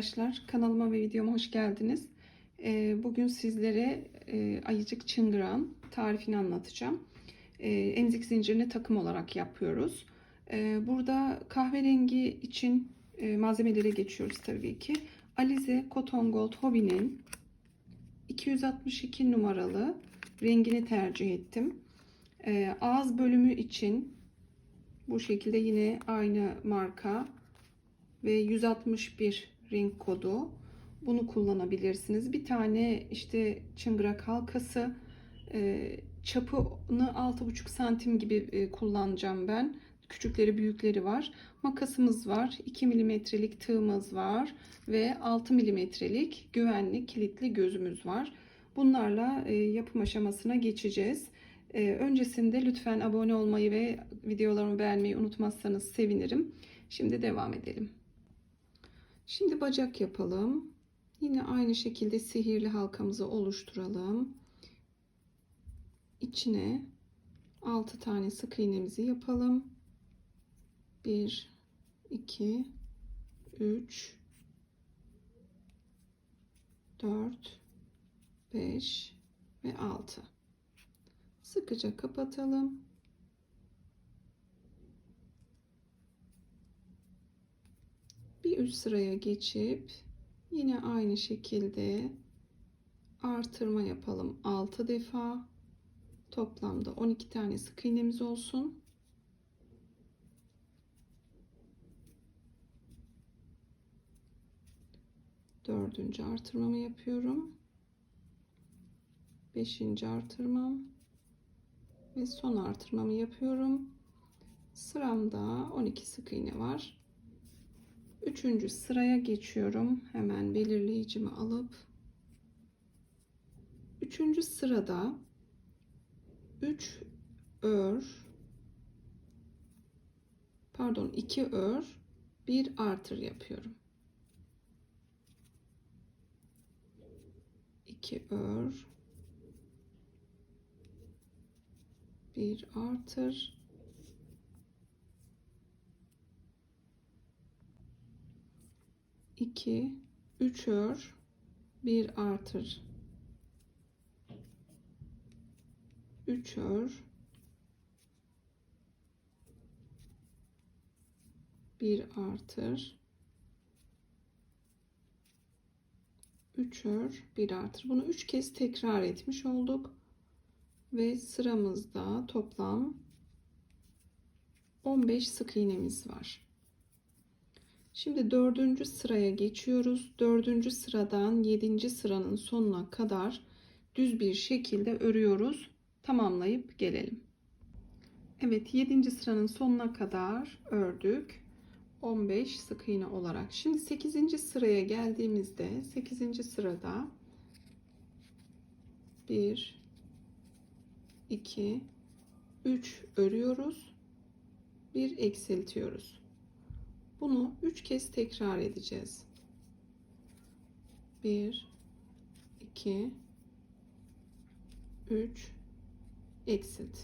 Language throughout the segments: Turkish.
arkadaşlar. Kanalıma ve videoma hoş geldiniz. Ee, Bugün sizlere e, ayıcık çıngıran tarifini anlatacağım. Ee, Emzik zincirini takım olarak yapıyoruz. Ee, Burada kahverengi için e, malzemelere geçiyoruz tabii ki. Alize Cotton Gold Hobby'nin 262 numaralı rengini tercih ettim. Ağız bölümü için bu şekilde yine aynı marka ve 161 renk kodu. Bunu kullanabilirsiniz. Bir tane işte çıngırak halkası e, çapını 6,5 santim gibi e, kullanacağım ben. Küçükleri büyükleri var. Makasımız var. 2 milimetrelik tığımız var. Ve 6 milimetrelik güvenli kilitli gözümüz var. Bunlarla e, yapım aşamasına geçeceğiz. Öncesinde lütfen abone olmayı ve videolarımı beğenmeyi unutmazsanız sevinirim. Şimdi devam edelim. Şimdi bacak yapalım. Yine aynı şekilde sihirli halkamızı oluşturalım. İçine 6 tane sık iğnemizi yapalım. 1 2 3 4 5 ve 6 sıkıca kapatalım bir üst sıraya geçip yine aynı şekilde artırma yapalım. 6 defa. Toplamda 12 tane sık iğnemiz olsun. Dördüncü artırmamı yapıyorum. Beşinci artırmam. Ve son artırmamı yapıyorum. Sıramda 12 sık iğne var Üçüncü sıraya geçiyorum. Hemen belirleyicimi alıp üçüncü sırada 3 ör pardon 2 ör 1 artır yapıyorum. 2 ör 1 artır 2 3 ör 1 artır. 3 ör 1 artır. 3 ör 1 artır. Bunu 3 kez tekrar etmiş olduk. Ve sıramızda toplam 15 sık iğnemiz var Şimdi dördüncü sıraya geçiyoruz. Dördüncü sıradan yedinci sıranın sonuna kadar düz bir şekilde örüyoruz. Tamamlayıp gelelim. Evet yedinci sıranın sonuna kadar ördük. 15 sık iğne olarak. Şimdi 8. sıraya geldiğimizde 8. sırada 1 2 3 örüyoruz. 1 eksiltiyoruz. Bunu üç kez tekrar edeceğiz. 1 2 3 eksilt.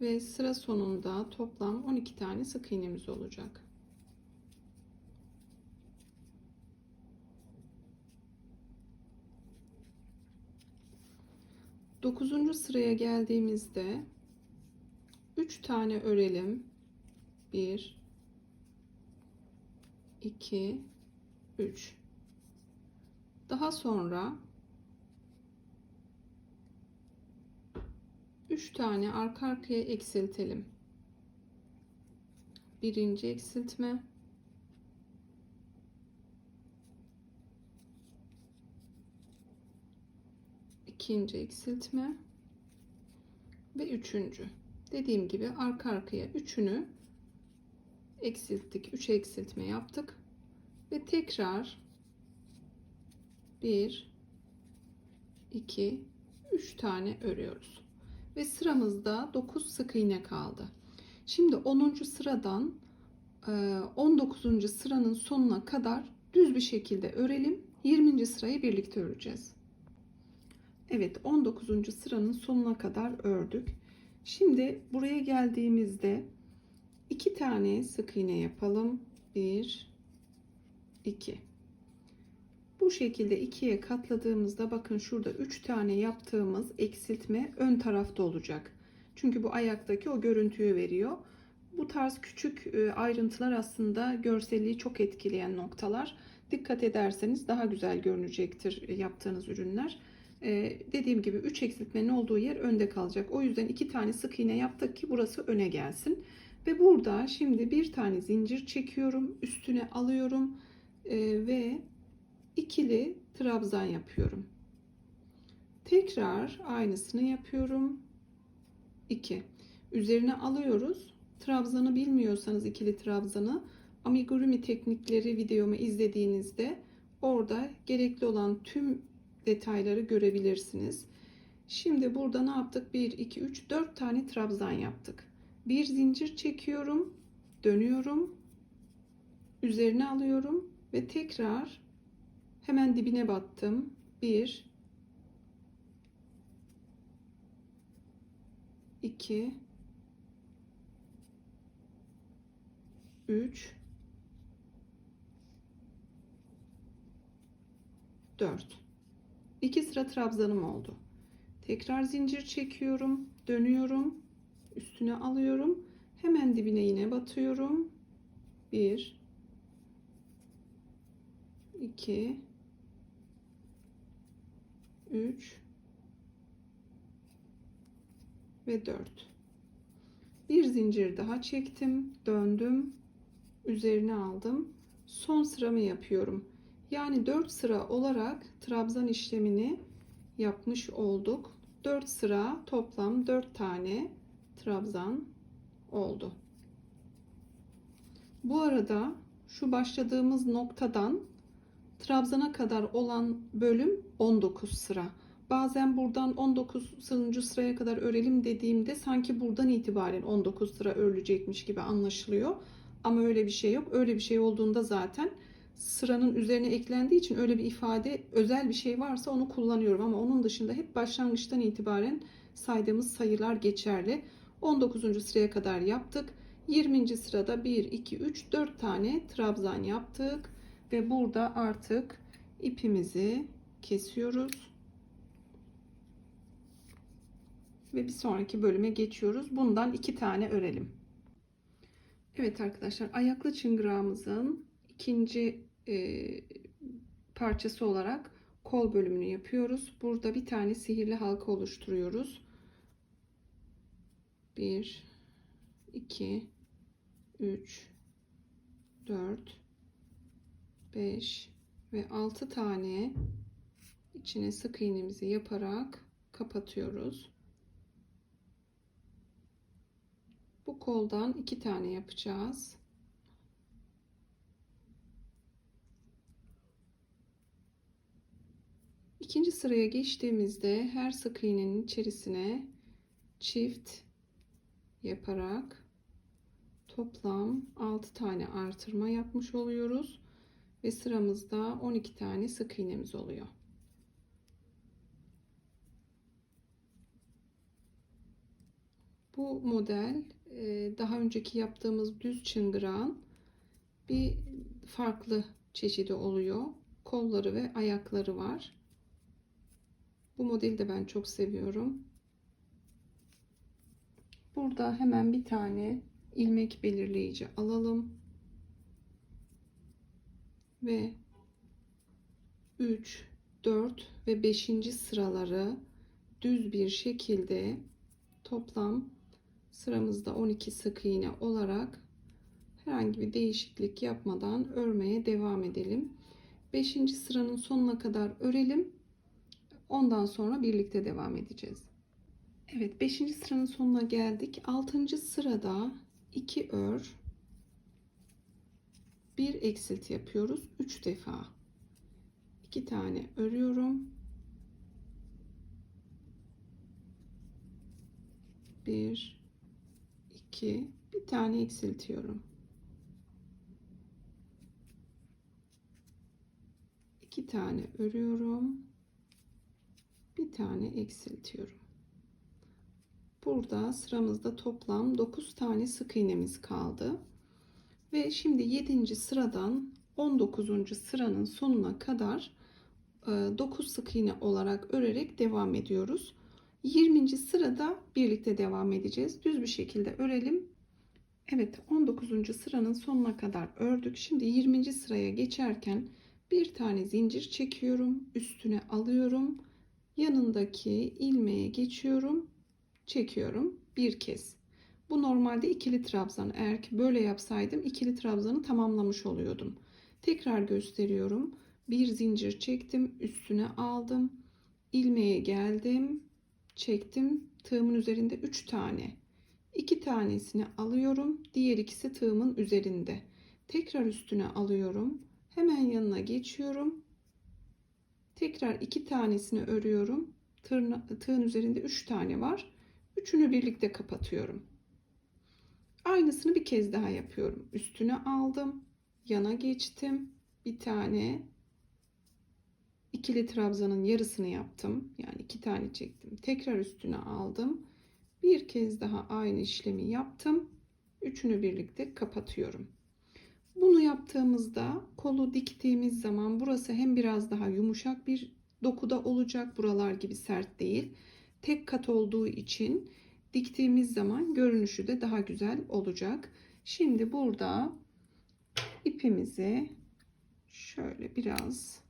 Ve sıra sonunda toplam 12 tane sık iğnemiz olacak. Dokuzuncu sıraya geldiğimizde 3 tane örelim 1 2 3 daha sonra 3 tane arka arkaya eksiltelim. Birinci eksiltme. İkinci eksiltme. Ve üçüncü. Dediğim gibi arka arkaya üçünü eksilttik 3 eksiltme yaptık ve tekrar 1 2 3 tane örüyoruz ve sıramızda 9 sık iğne kaldı şimdi 10. sıradan 19. E, sıranın sonuna kadar düz bir şekilde örelim 20. sırayı birlikte öreceğiz Evet 19. sıranın sonuna kadar ördük şimdi buraya geldiğimizde iki tane sık iğne yapalım. Bir, 2 bu şekilde ikiye katladığımızda bakın şurada 3 tane yaptığımız eksiltme ön tarafta olacak. Çünkü bu ayaktaki o görüntüyü veriyor. Bu tarz küçük e, ayrıntılar aslında görselliği çok etkileyen noktalar. Dikkat ederseniz daha güzel görünecektir yaptığınız ürünler. Ee, dediğim gibi 3 eksiltmenin olduğu yer önde kalacak. O yüzden iki tane sık iğne yaptık ki burası öne gelsin. Ve burada şimdi bir tane zincir çekiyorum. Üstüne alıyorum. Ee, ve ikili trabzan yapıyorum. Tekrar aynısını yapıyorum. 2. Üzerine alıyoruz. Trabzanı bilmiyorsanız ikili trabzanı amigurumi teknikleri videomu izlediğinizde orada gerekli olan tüm detayları görebilirsiniz. Şimdi burada ne yaptık? 1, 2, 3, 4 tane trabzan yaptık. Bir zincir çekiyorum. Dönüyorum. Üzerine alıyorum. Ve tekrar hemen dibine battım. 1, 2, 3, 4. 2 sıra trabzanım oldu. Tekrar zincir çekiyorum, dönüyorum, üstüne alıyorum. Hemen dibine yine batıyorum. 1 2 3 ve 4. Bir zincir daha çektim, döndüm, üzerine aldım. Son sıramı yapıyorum. Yani 4 sıra olarak trabzan işlemini yapmış olduk. 4 sıra toplam 4 tane trabzan oldu. Bu arada şu başladığımız noktadan trabzana kadar olan bölüm 19 sıra. Bazen buradan 19 sıraya kadar örelim dediğimde sanki buradan itibaren 19 sıra örülecekmiş gibi anlaşılıyor. Ama öyle bir şey yok. Öyle bir şey olduğunda zaten sıranın üzerine eklendiği için öyle bir ifade özel bir şey varsa onu kullanıyorum ama onun dışında hep başlangıçtan itibaren saydığımız sayılar geçerli. 19. sıraya kadar yaptık. 20. sırada 1 2 3 4 tane trabzan yaptık ve burada artık ipimizi kesiyoruz. Ve bir sonraki bölüme geçiyoruz. Bundan iki tane örelim. Evet arkadaşlar ayaklı çıngırağımızın ikinci e, parçası olarak kol bölümünü yapıyoruz. Burada bir tane sihirli halka oluşturuyoruz. 1 2 3 4 5 ve 6 tane içine sık iğnemizi yaparak kapatıyoruz. Bu koldan iki tane yapacağız. İkinci sıraya geçtiğimizde her sık iğnenin içerisine çift yaparak toplam 6 tane artırma yapmış oluyoruz ve sıramızda 12 tane sık iğnemiz oluyor. Bu model e, daha önceki yaptığımız düz çıngırağın bir farklı çeşidi oluyor. Kolları ve ayakları var. Bu modeli de ben çok seviyorum. Burada hemen bir tane ilmek belirleyici alalım. Ve 3, 4 ve 5. sıraları düz bir şekilde toplam sıramızda 12 sık iğne olarak herhangi bir değişiklik yapmadan örmeye devam edelim. 5. sıranın sonuna kadar örelim. Ondan sonra birlikte devam edeceğiz. Evet 5. sıranın sonuna geldik. 6. sırada 2 ör 1 eksilt yapıyoruz 3 defa. 2 tane örüyorum. 1 2 bir tane eksiltiyorum. 2 tane örüyorum bir tane eksiltiyorum. Burada sıramızda toplam 9 tane sık iğnemiz kaldı. Ve şimdi 7. sıradan 19. sıranın sonuna kadar 9 sık iğne olarak örerek devam ediyoruz. 20. sırada birlikte devam edeceğiz. Düz bir şekilde örelim. Evet 19. sıranın sonuna kadar ördük. Şimdi 20. sıraya geçerken bir tane zincir çekiyorum. Üstüne alıyorum. Yanındaki ilmeğe geçiyorum. Çekiyorum. Bir kez. Bu normalde ikili trabzan. Eğer ki böyle yapsaydım ikili trabzanı tamamlamış oluyordum. Tekrar gösteriyorum. Bir zincir çektim. Üstüne aldım. ilmeğe geldim. Çektim. Tığımın üzerinde 3 tane. 2 tanesini alıyorum. Diğer ikisi tığımın üzerinde. Tekrar üstüne alıyorum. Hemen yanına geçiyorum. Tekrar iki tanesini örüyorum. Tığın, tığın üzerinde 3 tane var. Üçünü birlikte kapatıyorum. Aynısını bir kez daha yapıyorum. Üstüne aldım. Yana geçtim. Bir tane ikili trabzanın yarısını yaptım. Yani iki tane çektim. Tekrar üstüne aldım. Bir kez daha aynı işlemi yaptım. Üçünü birlikte kapatıyorum. Bunu yaptığımızda kolu diktiğimiz zaman burası hem biraz daha yumuşak bir dokuda olacak. Buralar gibi sert değil. Tek kat olduğu için diktiğimiz zaman görünüşü de daha güzel olacak. Şimdi burada ipimizi şöyle biraz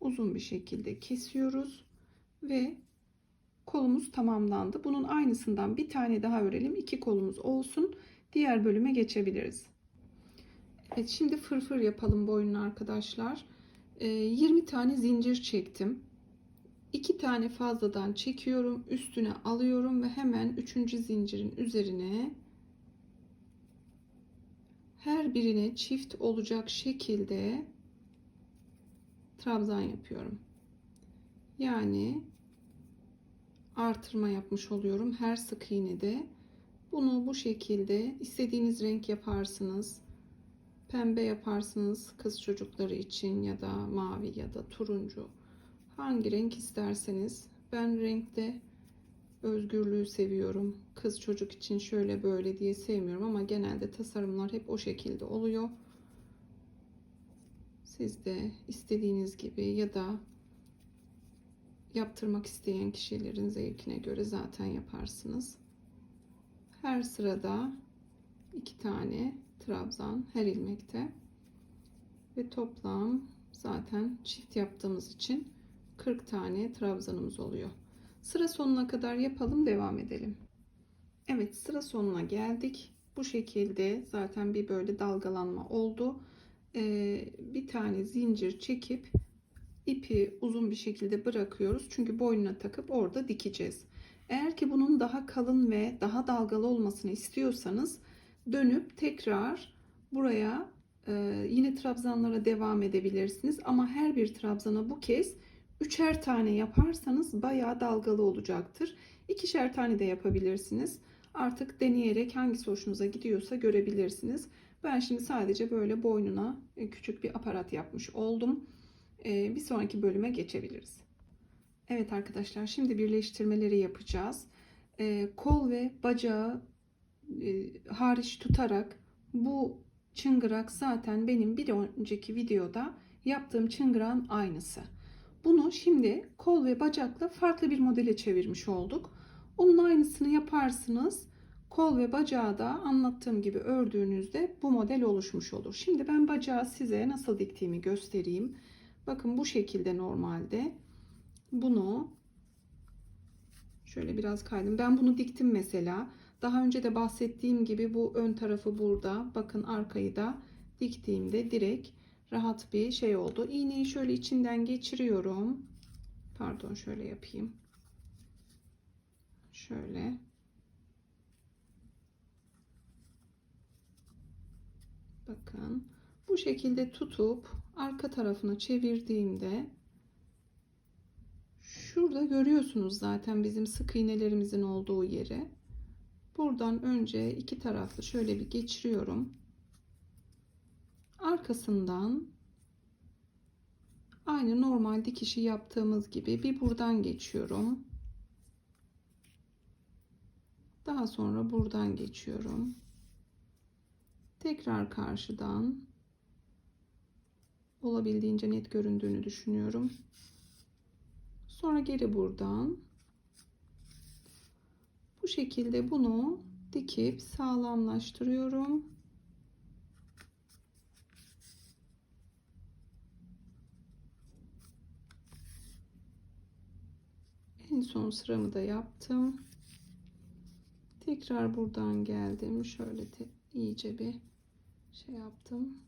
uzun bir şekilde kesiyoruz ve kolumuz tamamlandı. Bunun aynısından bir tane daha örelim. İki kolumuz olsun. Diğer bölüme geçebiliriz. Evet şimdi fırfır yapalım boynunu arkadaşlar. 20 tane zincir çektim. 2 tane fazladan çekiyorum. Üstüne alıyorum ve hemen 3. zincirin üzerine her birine çift olacak şekilde trabzan yapıyorum. Yani artırma yapmış oluyorum her sık iğnede. Bunu bu şekilde istediğiniz renk yaparsınız. Pembe yaparsınız kız çocukları için ya da mavi ya da turuncu. Hangi renk isterseniz. Ben renkte özgürlüğü seviyorum. Kız çocuk için şöyle böyle diye sevmiyorum ama genelde tasarımlar hep o şekilde oluyor. Siz de istediğiniz gibi ya da yaptırmak isteyen kişilerin zevkine göre zaten yaparsınız. Her sırada iki tane trabzan her ilmekte ve toplam zaten çift yaptığımız için 40 tane trabzanımız oluyor. Sıra sonuna kadar yapalım devam edelim. Evet sıra sonuna geldik. Bu şekilde zaten bir böyle dalgalanma oldu. Ee, bir tane zincir çekip ipi uzun bir şekilde bırakıyoruz. Çünkü boynuna takıp orada dikeceğiz. Eğer ki bunun daha kalın ve daha dalgalı olmasını istiyorsanız dönüp tekrar buraya e, yine trabzanlara devam edebilirsiniz. Ama her bir trabzana bu kez üçer tane yaparsanız bayağı dalgalı olacaktır. İkişer tane de yapabilirsiniz. Artık deneyerek hangisi hoşunuza gidiyorsa görebilirsiniz. Ben şimdi sadece böyle boynuna e, küçük bir aparat yapmış oldum. E, bir sonraki bölüme geçebiliriz. Evet arkadaşlar şimdi birleştirmeleri yapacağız. E, kol ve bacağı hariç tutarak bu çıngırak zaten benim bir önceki videoda yaptığım çıngırağın aynısı. Bunu şimdi kol ve bacakla farklı bir modele çevirmiş olduk. Onun aynısını yaparsınız. Kol ve bacağı da anlattığım gibi ördüğünüzde bu model oluşmuş olur. Şimdi ben bacağı size nasıl diktiğimi göstereyim. Bakın bu şekilde normalde. Bunu şöyle biraz kaydım. Ben bunu diktim mesela. Daha önce de bahsettiğim gibi bu ön tarafı burada. Bakın arkayı da diktiğimde direkt rahat bir şey oldu. İğneyi şöyle içinden geçiriyorum. Pardon şöyle yapayım. Şöyle. Bakın bu şekilde tutup arka tarafını çevirdiğimde şurada görüyorsunuz zaten bizim sık iğnelerimizin olduğu yeri. Buradan önce iki taraflı şöyle bir geçiriyorum. Arkasından aynı normal dikişi yaptığımız gibi bir buradan geçiyorum. Daha sonra buradan geçiyorum. Tekrar karşıdan olabildiğince net göründüğünü düşünüyorum. Sonra geri buradan bu şekilde bunu dikip sağlamlaştırıyorum. En son sıramı da yaptım. Tekrar buradan geldim. Şöyle de iyice bir şey yaptım.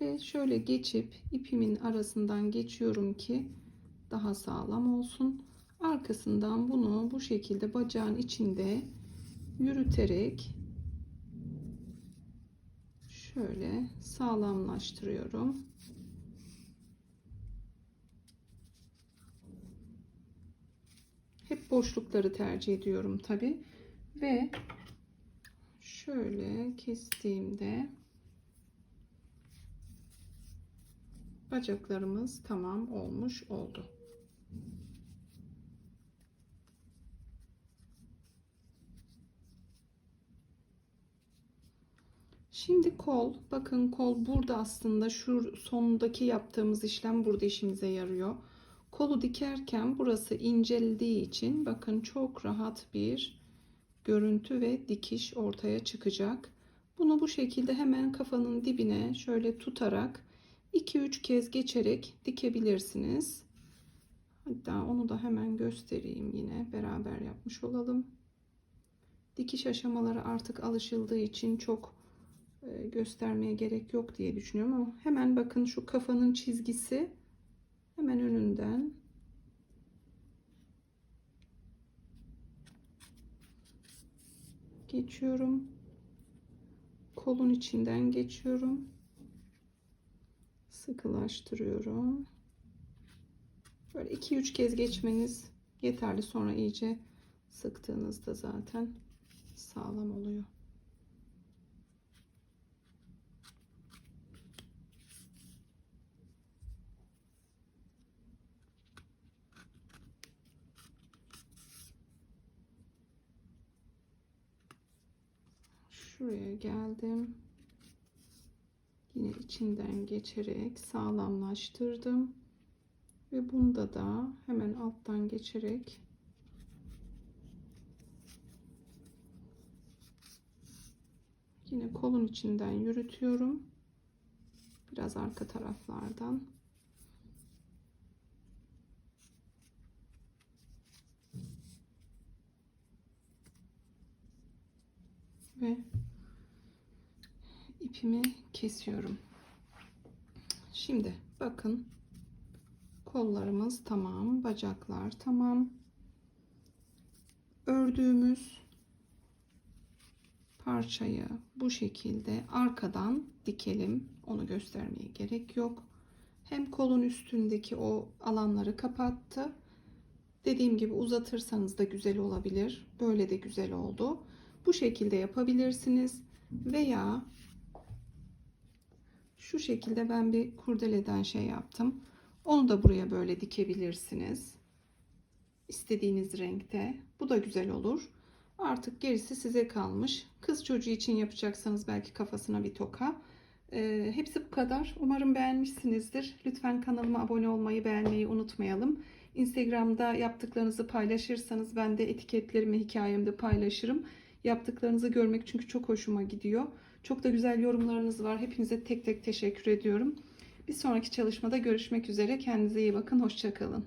Ve şöyle geçip ipimin arasından geçiyorum ki daha sağlam olsun. Arkasından bunu bu şekilde bacağın içinde yürüterek şöyle sağlamlaştırıyorum. Boşlukları tercih ediyorum tabi ve şöyle kestiğimde bacaklarımız tamam olmuş oldu. Şimdi kol, bakın kol burada aslında şu sondaki yaptığımız işlem burada işimize yarıyor. Kolu dikerken burası inceldiği için bakın çok rahat bir görüntü ve dikiş ortaya çıkacak. Bunu bu şekilde hemen kafanın dibine şöyle tutarak 2-3 kez geçerek dikebilirsiniz. Hatta onu da hemen göstereyim yine beraber yapmış olalım. Dikiş aşamaları artık alışıldığı için çok e, göstermeye gerek yok diye düşünüyorum ama hemen bakın şu kafanın çizgisi hemen önünden geçiyorum. Kolun içinden geçiyorum. Sıkılaştırıyorum. Böyle 2-3 kez geçmeniz yeterli. Sonra iyice sıktığınızda zaten sağlam oluyor. Şuraya geldim. Yine içinden geçerek sağlamlaştırdım. Ve bunda da hemen alttan geçerek yine kolun içinden yürütüyorum. Biraz arka taraflardan. Ve ipimi kesiyorum. Şimdi bakın kollarımız tamam, bacaklar tamam. Ördüğümüz parçayı bu şekilde arkadan dikelim. Onu göstermeye gerek yok. Hem kolun üstündeki o alanları kapattı. Dediğim gibi uzatırsanız da güzel olabilir. Böyle de güzel oldu. Bu şekilde yapabilirsiniz. Veya şu şekilde ben bir kurdeleden şey yaptım. Onu da buraya böyle dikebilirsiniz. İstediğiniz renkte. Bu da güzel olur. Artık gerisi size kalmış. Kız çocuğu için yapacaksanız belki kafasına bir toka. Ee, hepsi bu kadar. Umarım beğenmişsinizdir. Lütfen kanalıma abone olmayı, beğenmeyi unutmayalım. Instagram'da yaptıklarınızı paylaşırsanız ben de etiketlerimi hikayemde paylaşırım. Yaptıklarınızı görmek çünkü çok hoşuma gidiyor. Çok da güzel yorumlarınız var. Hepinize tek tek teşekkür ediyorum. Bir sonraki çalışmada görüşmek üzere. Kendinize iyi bakın. Hoşçakalın.